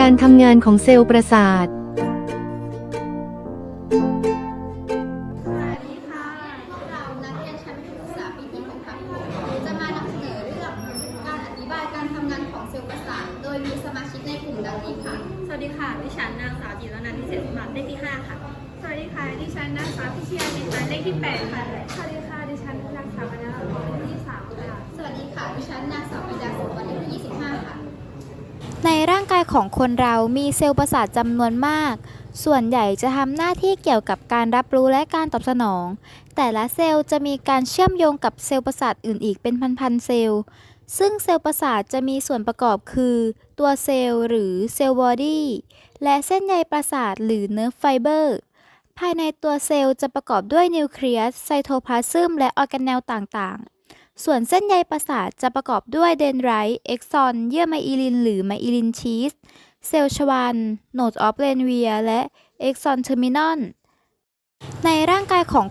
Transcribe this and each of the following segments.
การทำงานของเซลล์ประสาท สวัสดีค่ะ พวกเรานักเรียนชั้นประถมศึกษาปีที่6ค่ะจะมานำเสนอเรื่องการอธิบายการทำงานของเซลล์ประสาท โดยมีสมาชิกในกลุ่มดังนี้ค่ะ สวัสดีค่ะ ดิฉันนางสาวจิรนันท์นิเศษสมบัติเลขที่ 5 ค่ะ สวัสดีค่ะ ดิฉันนางสาวพิเชียรดิฉันเลขที่ 8 ค่ะ สวัสดีค่ะ ดิฉันนางสาวปนัดเลขที่ 3 ค่ะ สวัสดีค่ะ ดิฉันนางสาวปิดาสุวรรณเลขที่25 ค่ะ ในร่างกาย ของคนเรามีเซลล์ประสาทจำนวนมาก ส่วนใหญ่จะทำหน้าที่เกี่ยวกับการรับรู้และการตอบสนอง แต่ละเซลล์จะมีการเชื่อมโยงกับเซลล์ประสาทอื่นอีกเป็นพันๆเซลล์ ซึ่งเซลล์ประสาทจะมีส่วนประกอบคือ ตัวเซลล์หรือเซลล์บอดี้และเส้นใยประสาทหรือเนื้อไฟเบอร์ภายในตัวเซลล์จะประกอบด้วยนิวเคลียสไซโทพลาซึมและออร์แกเนลต่างๆ ส่วนเส้นใยประสาทจะประกอบด้วยเดนไรต์เอ็กซอน เยื่อไมอิลิน หรือไมอิลินชีส เซลล์ชวานโนดออฟเรนเวีย และเอ็กซอนเทอร์มินอล ในร่างกายของ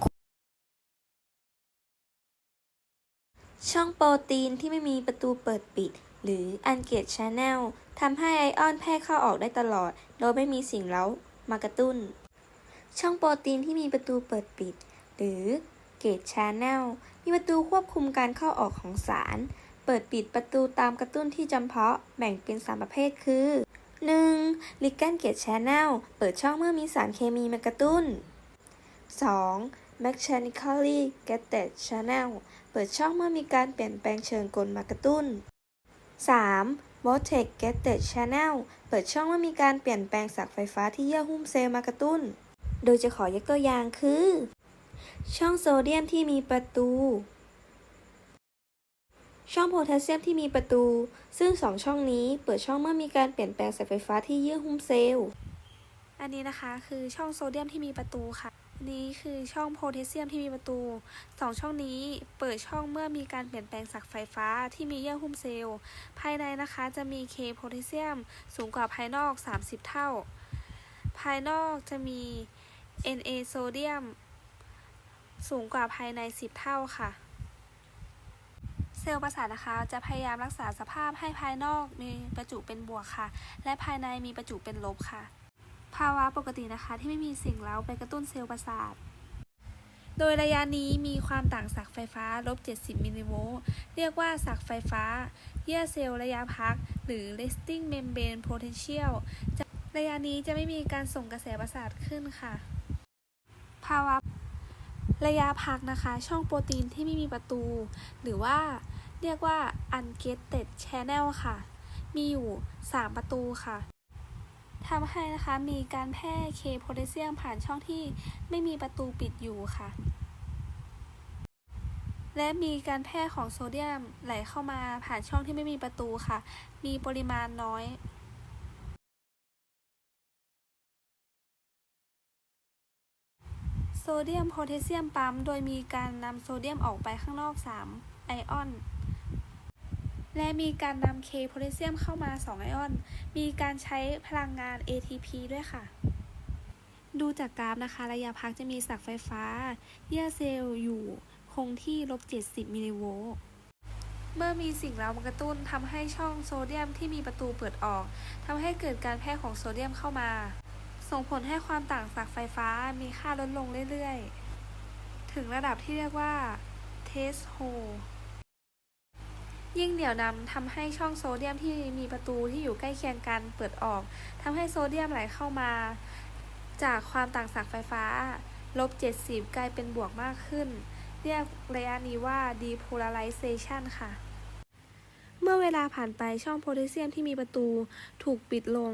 ช่องโปรตีนที่ไม่มีประตูเปิดปิด หรือ Ungate Channel ทำให้ไอออนแพร่เข้าออกได้ตลอด โดยไม่มีสิ่งเร้ามากระตุ้น ช่องโปรตีนที่มีประตูเปิดปิด หรือ Gate Channel มีประตูควบคุมการเข้าออกของสาร เปิดปิดประตูตามกระตุ้นที่จำเพาะ แบ่งเป็น 3 ประเภทคือ 1. Ligand Gate Channel เปิดช่องเมื่อมีสารเคมีมากระตุ้น 2. Mechanically gated channel เปิดช่องเมื่อมีการเปลี่ยนแปลงเชิงกลมากระตุ้น 3. Vortex gated channel เปิดช่องเมื่อมีการเปลี่ยนแปลงสักไฟฟ้าที่เยื่อหุ้มเซลล์มากระตุ้น โดยจะขอยกตัวอย่างคือ ช่องโซเดียมที่มีประตู ช่องโพแทสเซียมที่มีประตู ซึ่งสองช่องนี้เปิดช่องเมื่อมีการเปลี่ยนแปลงสายไฟฟ้าที่เยื่อหุ้มเซลล์ อันนี้นะคะคือช่องโซเดียมที่มีประตูค่ะนี้คือช่องโพแทสเซียมที่มีประตูสองช่องนี้เปิดช่องเมื่อมีการเปลี่ยนแปลงสักไฟฟ้าที่มีเยื่อหุ้มเซลล์ ภายในนะคะจะมีเคโพแทสเซียมสูงกว่าภายนอก 30 เท่า ภายนอกจะมี Na โซเดียม สูงกว่าภายใน 10 เท่าค่ะ เซลล์ประสาทนะคะจะพยายามรักษาสภาพให้ภายนอกมีประจุเป็นบวกค่ะ และภายในมีประจุเป็นลบค่ะ ภาวะปกตินะคะที่ไม่มีสิ่งเร้าไปกระตุ้นเซลล์ประสาทโดยระยะนี้มีความต่างศักย์ไฟฟ้าลบ 70 มิลลิโวลต์ เรียกว่าศักย์ไฟฟ้า เยื่อเซลล์ระยะพัก หรือ resting membrane potential ระยะนี้จะไม่มีการส่งกระแสประสาทขึ้นค่ะ ภาวะ ระยะพักนะคะ ช่องโปรตีนที่ไม่มีประตู หรือว่าเรียกว่า ungated channel ค่ะ มีอยู่ 3 ประตูค่ะทำให้นะคะมีการแพร่เคโพแทสเซียมผ่านช่องที่ไม่มีประตูปิดอยู่ค่ะ และมีการแพร่ของโซเดียมไหลเข้ามาผ่านช่องที่ไม่มีประตูค่ะ มีปริมาณน้อย เดียมโพแทสเซียมปั๊ม โดยมีการนำโซเดียมออกไปข้างนอก 3 ไอออน และมีการนำเคโพแทสเซียมเข้ามา 2 ไอออน มีการใช้พลังงาน ATP ด้วยค่ะ ดูจากกราฟนะคะ ระยะพักจะมีศักไฟฟ้า เยื่อเซลล์อยู่คงที่ลบ70 มิลลิโวลต์เมื่อมีสิ่งเร้ามากระตุ้นทำให้ช่องโซเดียมที่มีประตูเปิดออกทำให้เกิดการแพร่ของโซเดียมเข้ามา ส่งผลให้ความต่างศักย์ไฟฟ้ามีค่าลดลงเรื่อยๆ ถึงระดับที่เรียกว่าเทสโฮยิ่งเหนี่ยวนำทำให้ช่องโซเดียมที่มีประตูที่อยู่ใกล้เคียงกันเปิดออกทำให้โซเดียมไหลเข้ามา จากความต่างศักย์ไฟฟ้าลบ 70 กลายเป็นบวกมากขึ้น เรียกระยะนี้ว่า depolarization ค่ะ เมื่อเวลาผ่านไปช่องโพแทสเซียมที่มีประตูถูกปิดลง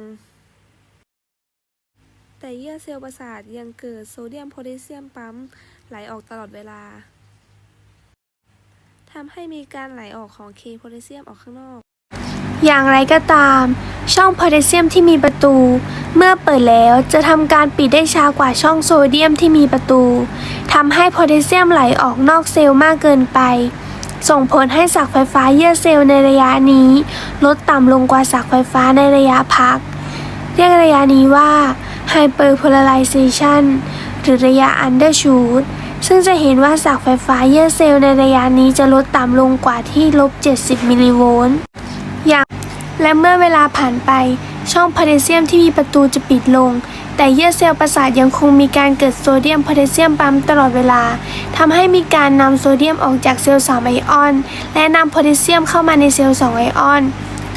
แต่เยื่อเซลล์ประสาทยังเกิดโซเดียมโพแทสเซียมปั๊มไหลออกตลอดเวลาทำให้มีการไหลออกของเคโพแทสเซียมออกข้างนอก อย่างไรก็ตาม ช่องโพแทสเซียมที่มีประตู เมื่อเปิดแล้วจะทำการปิดได้ช้ากว่าช่องโซเดียมที่มีประตูทำให้โพแทสเซียมไหลออกนอกเซลล์มากเกินไป ส่งผลให้ศักไฟฟ้าเยื่อเซลล์ในระยะนี้ ลดต่ำลงกว่าศักไฟฟ้าในระยะพัก เรียกระยะนี้ว่า hyperpolarization หรือระยะ undershoot ซึ่งจะเห็นว่าศักไฟฟ้าเยื่อเซลล์ในระยะนี้จะลดต่ำลงกว่าที่ลบ 70 มิลลิโวลต์อย่างและเมื่อเวลาผ่านไป ช่องโพแทสเซียมที่มีประตูจะปิดลง แต่เยื่อเซลล์ประสาทยังคงมีการเกิดโซเดียมโพแทสเซียมปั๊มตลอดเวลาทำให้มีการนำโซเดียมออกจากเซลล์3ไอออน และนำโพแทสเซียมเข้ามาในเซลล์2ไอออน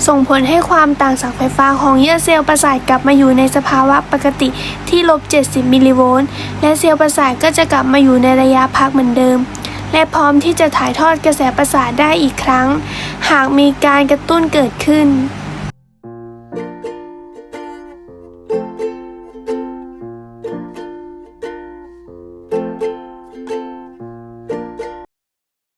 ส่งผลให้ความต่างศักย์ไฟฟ้าของเยื่อเซลล์ประสาทกลับมาอยู่ในสภาวะปกติที่ลบ 70 มิลลิโวลต์ และเซลล์ประสาทก็จะกลับมาอยู่ในระยะพักเหมือนเดิม และพร้อมที่จะถ่ายทอดกระแสประสาทได้อีกครั้ง หากมีการกระตุ้นเกิดขึ้น